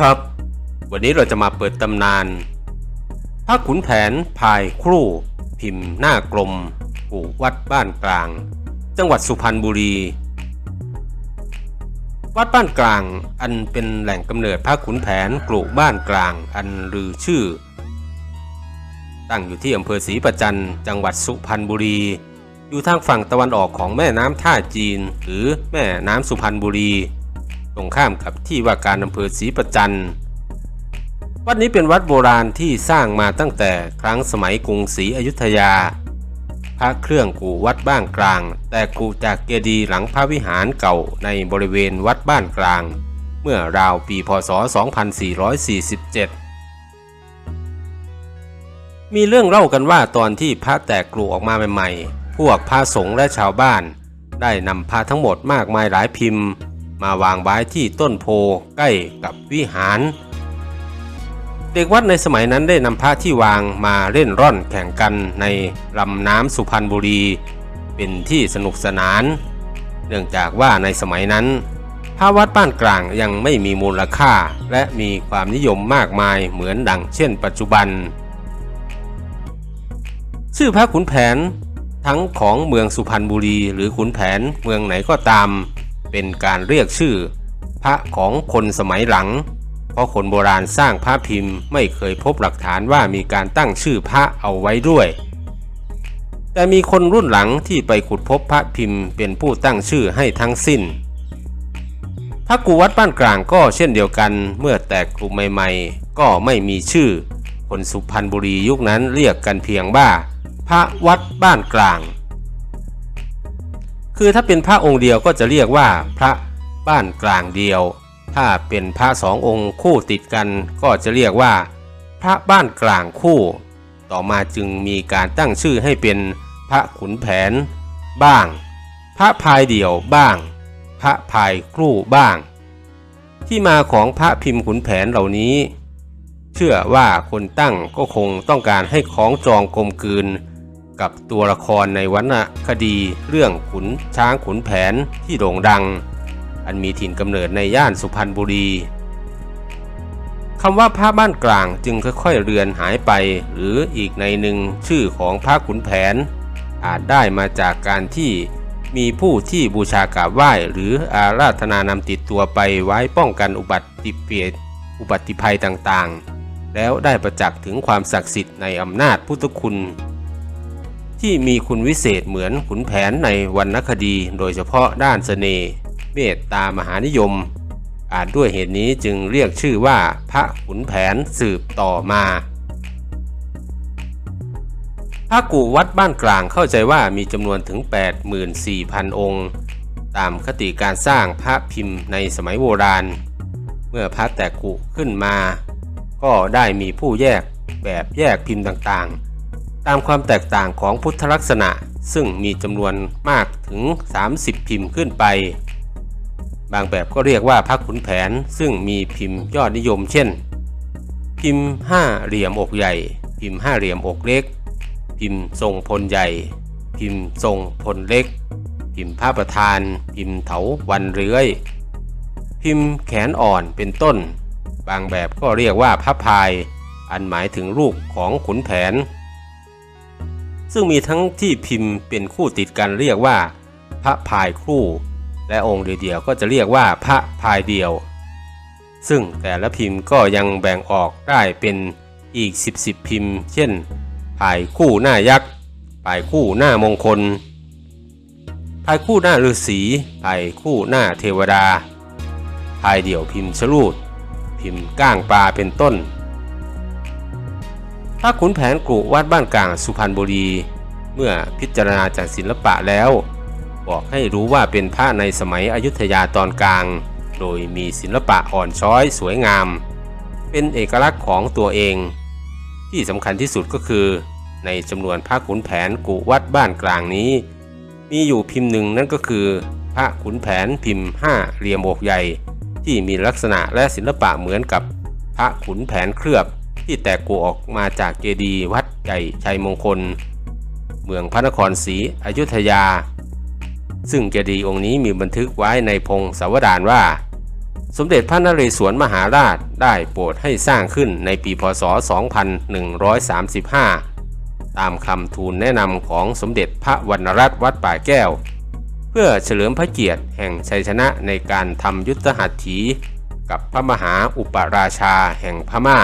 ครับ วันนี้เราจะมาเปิดตำนานพระขุนแผนพายครู่ พิมพ์หน้ากลมปู่วัดบ้านกลาง จังหวัดสุพรรณบุรี วัดบ้านกลางอันเป็นแหล่งกำเนิดพระขุนแผนกลุบ้านกลางอันลือชื่อ ตั้งอยู่ที่อำเภอศรีประจันจังหวัดสุพรรณบุรี อยู่ทางฝั่งตะวันออกของแม่น้ำท่าจีน หรือแม่น้ำสุพรรณบุรี ตรงข้ามกับที่ว่าการอำเภอศรีประจันวัดนี้เป็นวัดโบราณที่สร้างมาตั้งแต่ครั้งสมัยกรุงศรีอยุธยา พระเครื่องกูวัดบ้านกลาง แต่กูจากเจดีหลังพระวิหารเก่าในบริเวณวัดบ้านกลาง เมื่อราวปีพศ 2447 มีเรื่องเล่ากันว่าตอนที่พระแตกกลูออกมาใหม่ๆ พวกพระสงฆ์และชาวบ้าน ได้นำพระทั้งหมดมากมายหลายพิมพ์ มาวางไว้ที่ต้นโพใกล้กับวิหาร เด็กวัดในสมัยนั้นได้นำพระที่วางมาเล่นร่อนแข่งกันในลำน้ำสุพรรณบุรี เป็นที่สนุกสนาน เนื่องจากว่าในสมัยนั้นพระวัดบ้านกลางยังไม่มีมูลค่า และมีความนิยมมากมายเหมือนดังเช่นปัจจุบัน ชื่อพระขุนแผนทั้งของเมืองสุพรรณบุรี หรือขุนแผนเมืองไหนก็ตาม เป็นการเรียกชื่อ พระของคนสมัยหลัง เพราะคนโบราณสร้างพระพิมพ์ไม่เคยพบหลักฐานว่ามีการตั้งชื่อพระเอาไว้ด้วย แต่มีคนรุ่นหลังที่ไปขุดพบพระพิมพ์เป็นผู้ตั้งชื่อให้ทั้งสิ้นพระกูวัดบ้านกลางก็เช่นเดียวกันเมื่อแตกกลุ่มใหม่ๆ ก็ไม่มีชื่อ คนสุพรรณบุรียุคนั้นเรียกกันเพียงว่า พระวัดบ้านกลาง คือถ้าเป็นพระองค์เดียวก็จะเรียกว่าพระบ้านกลางเดียว ถ้าเป็นพระสององค์คู่ติดกันก็จะเรียกว่า พระบ้านกลางคู่ ต่อมาจึงมีการตั้งชื่อให้เป็นพระขุนแผน บ้าง พระพายเดี่ยวบ้าง พระพายครู่บ้าง ที่มาของพระพิมพ์ขุนแผนเหล่านี้ เชื่อว่าคนตั้งก็คงต้องการให้ของจองกลมกลืน กับตัวละครในวรรณคดีเรื่องขุนช้างขุนแผนที่โด่งดัง อันมีถิ่นกำเนิดในย่านสุพรรณบุรีคำว่าพระบ้านกลางจึงค่อยๆเลือนหายไป หรืออีกในหนึ่งชื่อของพระขุนแผน อาจได้มาจากการที่มีผู้ที่บูชากราบไหว้หรืออาราธนานำติดตัวไปไว้ป้องกันอุบัติเปียอุบัติภัยต่างๆ แล้วได้ประจักษ์ถึงความศักดิ์สิทธิ์ในอำนาจพุทธคุณ ที่มีคุณวิเศษเหมือนขุนแผนในวรรณคดี โดยเฉพาะด้านเสน่ห์เมตตามหานิยม อาจด้วยเหตุนี้จึงเรียกชื่อว่าพระขุนแผนสืบต่อมาพระกูวัดบ้านกลางเข้าใจว่ามีจำนวนถึง 84,000 องค์ ตามคติการสร้างพระพิมพ์ในสมัยโบราณ เมื่อพระแตกกุขึ้นมา ก็ได้มีผู้แยกแบบแยกพิมพ์ต่างๆ ตามความแตกต่างของพุทธลักษณะซึ่งมีจำนวนมากถึง 30 พิมพ์ขึ้นไป บางแบบก็เรียกว่าพระขุนแผนซึ่งมีพิมพ์ยอดนิยมเช่น พิมพ์ห้าเหลี่ยมอกใหญ่ พิมพ์ห้าเหลี่ยมอกเล็ก พิมพ์ทรงพลใหญ่ พิมพ์ทรงพลเล็ก พิมพ์พระประธาน พิมพ์เถาวันเรือย พิมพ์แขนอ่อนเป็นต้น บางแบบก็เรียกว่าพระพาย อันหมายถึงรูปของขุนแผน ซึ่งมีทั้งที่พิมพ์เป็นคู่ติดกันเรียกว่า พระพายคู่ และองค์เดียวๆก็จะเรียกว่าพระพายเดียว ซึ่งแต่ละพิมพ์ก็ยังแบ่งออกได้เป็นอีก 10 10พิมพ์ เช่นพายคู่หน้ายักษ์พายคู่หน้ามงคลพายคู่หน้าฤาษีพายคู่หน้าเทวดาพายเดี่ยวพิมพ์ชลูด พิมพ์ก้างปลาเป็นต้น ระขุนแผนกรุวัดบ้านกลางสุพรรณบุรี เมื่อพิจารณาจากศิลปะแล้ว บอกให้รู้ว่าเป็นพระในสมัยอยุธยาตอนกลาง โดยมีศิลปะอ่อนช้อยสวยงาม เป็นเอกลักษณ์ของตัวเอง ที่สำคัญที่สุดก็คือ ในจำนวนพระขุนแผนกุวัดบ้านกลางนี้ มีอยู่พิมพ์หนึ่งนั่นก็คือ พระขุนแผนพิมพ์ห้าเหลี่ยมอกใหญ่ ที่มีลักษณะและศิลปะเหมือนกับพระขุนแผนเคลือบ ที่แตกกูออกมาจากเจดีย์วัดใหญ่ชัยมงคล เมืองพระนครศรีอยุธยา ซึ่งเจดีย์องค์นี้มีบันทึกไว้ในพงศาวดารว่า สมเด็จพระนเรศวรมหาราชได้โปรดให้สร้างขึ้นในปีพศ 2135 ตามคำทูลแนะนำของสมเด็จพระวรรณรัตน์วัดป่าแก้ว เพื่อเฉลิมพระเกียรติแห่งชัยชนะในการทำยุทธหัตถีกับพระมหาอุปราชาแห่งพม่า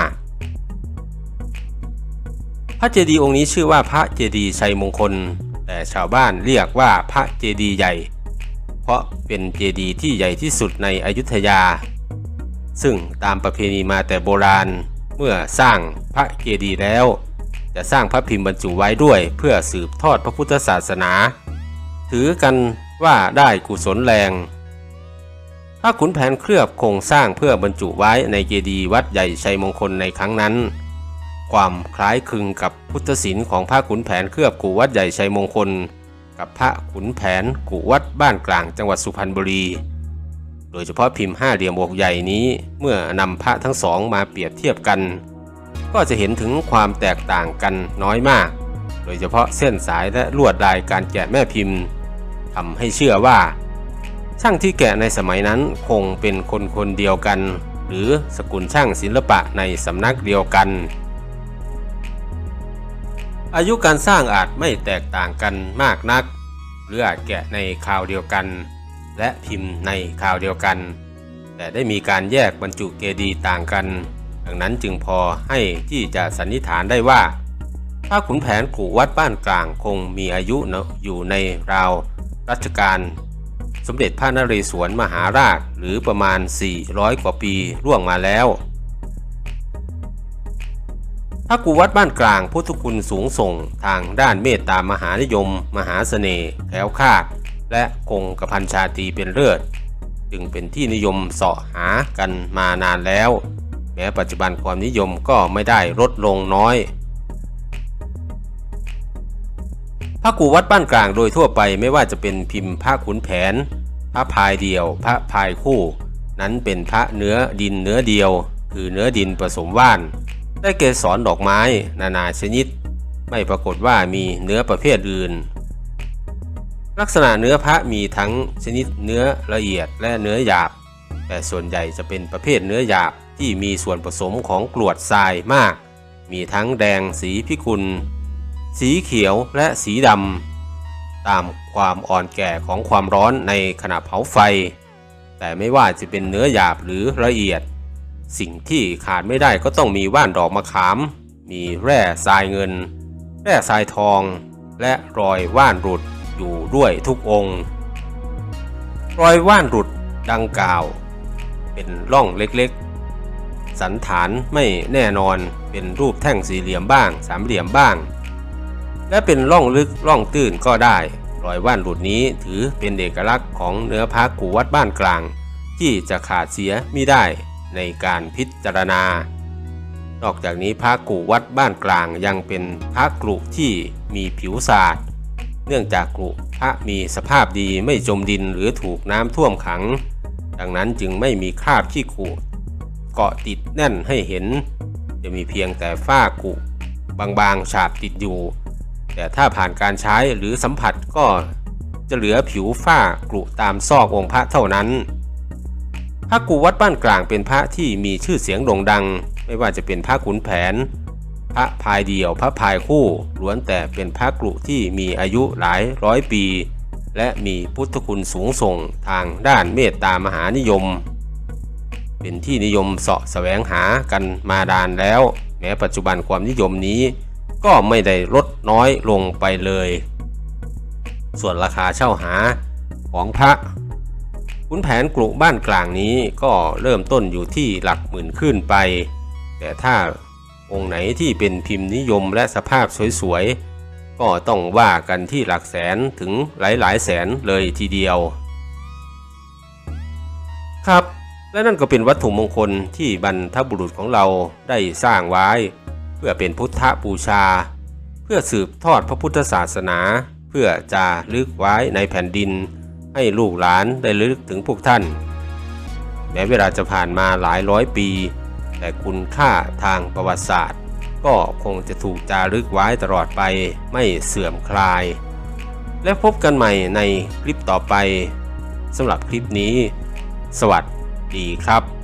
พระเจดีย์องค์นี้ชื่อว่าพระเจดีย์ชัยมงคล แต่ชาวบ้านเรียกว่าพระเจดีย์ใหญ่ เพราะเป็นเจดีย์ที่ใหญ่ที่สุดในอยุธยา ซึ่งตามประเพณีมาแต่โบราณเมื่อสร้างพระเจดีย์แล้ว จะสร้างพระพิมพ์บรรจุไว้ด้วยเพื่อสืบทอดพระพุทธศาสนา ถือกันว่าได้กุศลแรงพระขุนแผนเคลือบโครงสร้างเพื่อบรรจุไว้ในเจดีย์วัดใหญ่ชัยมงคลในครั้งนั้น ความคล้ายคลึงกับพุทธศิลป์ของพระขุนแผนเคลือบกู่วัดใหญ่ชัยมงคล กับพระขุนแผนกู่วัดบ้านกลางจังหวัดสุพรรณบุรี โดยเฉพาะพิมพ์ห้าเหลี่ยมอกใหญ่นี้เมื่อนำพระทั้งสองมาเปรียบเทียบกัน ก็จะเห็นถึงความแตกต่างกันน้อยมาก โดยเฉพาะเส้นสายและลวดลายการแกะแม่พิมพ์ทำให้เชื่อว่า ช่างที่แกะในสมัยนั้นคงเป็นคนคนเดียวกัน หรือสกุลช่างศิลปะในสำนักเดียวกัน อายุการสร้างอาจไม่แตกต่างกันมากนัก หรืออาจแกะในคราวเดียวกัน และพิมพ์ในคราวเดียวกัน แต่ได้มีการแยกบรรจุเกดีต่างกัน ดังนั้นจึงพอให้ที่จะสันนิษฐานได้ว่าพระขุนแผนกู่วัดบ้านกลางคงมีอายุอยู่ในราวรัชกาลสมเด็จพระนเรศวรมหาราชหรือประมาณ 400 กว่าปีล่วงมาแล้ว พระกูวัดบ้านกลางพุทธคุณสูงส่งทางด้านเมตตามหานิยม มหาเสน่ห์แคล้วคลาด และคงกระพันชาตีเป็นเลิศจึงเป็นที่นิยมเสาะหากันมานานแล้ว แม้ปัจจุบันความนิยมก็ไม่ได้ลดลงน้อยพระกูวัดบ้านกลางโดยทั่วไปไม่ว่าจะเป็นพิมพ์พระขุนแผน พระพายเดียว พระพายคู่ นั้นเป็นพระเนื้อดินเนื้อเดียว คือเนื้อดินผสมว่าน ได้เกสรดอกไม้นานาชนิด ไม่ปรากฏว่ามีเนื้อประเภทอื่น ลักษณะเนื้อพระมีทั้งชนิดเนื้อละเอียดและเนื้อหยาบ แต่ส่วนใหญ่จะเป็นประเภทเนื้อหยาบที่มีส่วนผสมของกรวดทรายมาก มีทั้งแดงสีพิกุล สีเขียวและสีดำ ตามความอ่อนแก่ของความร้อนในขณะเผาไฟ แต่ไม่ว่าจะเป็นเนื้อหยาบหรือละเอียด สิ่งที่ขาดไม่ได้ก็ต้องมีว่านดอกมะขาม มีแร่ทรายเงิน แร่ทรายทอง และรอยว่านหลุดอยู่ด้วยทุกองค์ รอยว่านหลุดดังกล่าว เป็นร่องเล็กๆ สันฐานไม่แน่นอนเป็นรูปแท่งสี่เหลี่ยมบ้าง สามเหลี่ยมบ้าง และเป็นร่องลึกร่องตื้นก็ได้ รอยว่านหลุดนี้ถือเป็นเอกลักษณ์ของเนื้อพระกูวัดบ้านกลาง ที่จะขาดเสียไม่ได้ ในการพิจารณา นอกจากนี้พระกูวัดบ้านกลางยังเป็นพระกรุที่มีผิวสาดเนื่องจากกรุพระมีสภาพดีไม่จมดินหรือถูกน้ำท่วมขัง ดังนั้นจึงไม่มีคราบขี้ขูดเกาะติดแน่นให้เห็น จะมีเพียงแต่ฝ้ากุบางๆฉาบติดอยู่ แต่ถ้าผ่านการใช้หรือสัมผัสก็จะเหลือผิวฝ้ากรุตามซอกองค์พระเท่านั้น พระกูวัดบ้านกลางเป็นพระที่มีชื่อเสียงโด่งดัง ไม่ว่าจะเป็นพระขุนแผน พระพายเดี่ยวพระพายคู่ล้วนแต่เป็นพระกรุที่มีอายุหลายร้อยปี และมีพุทธคุณสูงส่งทางด้านเมตตามหานิยม เป็นที่นิยมเสาะแสวงหากันมาดานแล้ว แม้ปัจจุบันความนิยมนี้ ก็ไม่ได้ลดน้อยลงไปเลย ส่วนราคาเช่าหาของพระ ขุนแผนกรุบ้านกลางนี้ก็เริ่มต้นอยู่ที่หลักหมื่นขึ้นไป แต่ถ้าองค์ไหนที่เป็นพิมพ์นิยมและสภาพสวยๆ ก็ต้องว่ากันที่หลักแสนถึงหลายๆ แสนเลยทีเดียว ครับ และนั่นก็เป็นวัตถุมงคลที่บรรทบุรุษของเราได้สร้างไว้ เพื่อเป็นพุทธบูชา เพื่อสืบทอดพระพุทธศาสนา เพื่อจะลึกไว้ในแผ่นดิน ให้ลูกหลานได้ระลึกถึงพวกท่าน แม้เวลาจะผ่านมาหลายร้อยปี แต่คุณค่าทางประวัติศาสตร์ ก็คงจะถูกจารึกไว้ตลอดไปไม่เสื่อมคลาย และพบกันใหม่ในคลิปต่อไปสำหรับคลิปนี้ สวัสดีครับ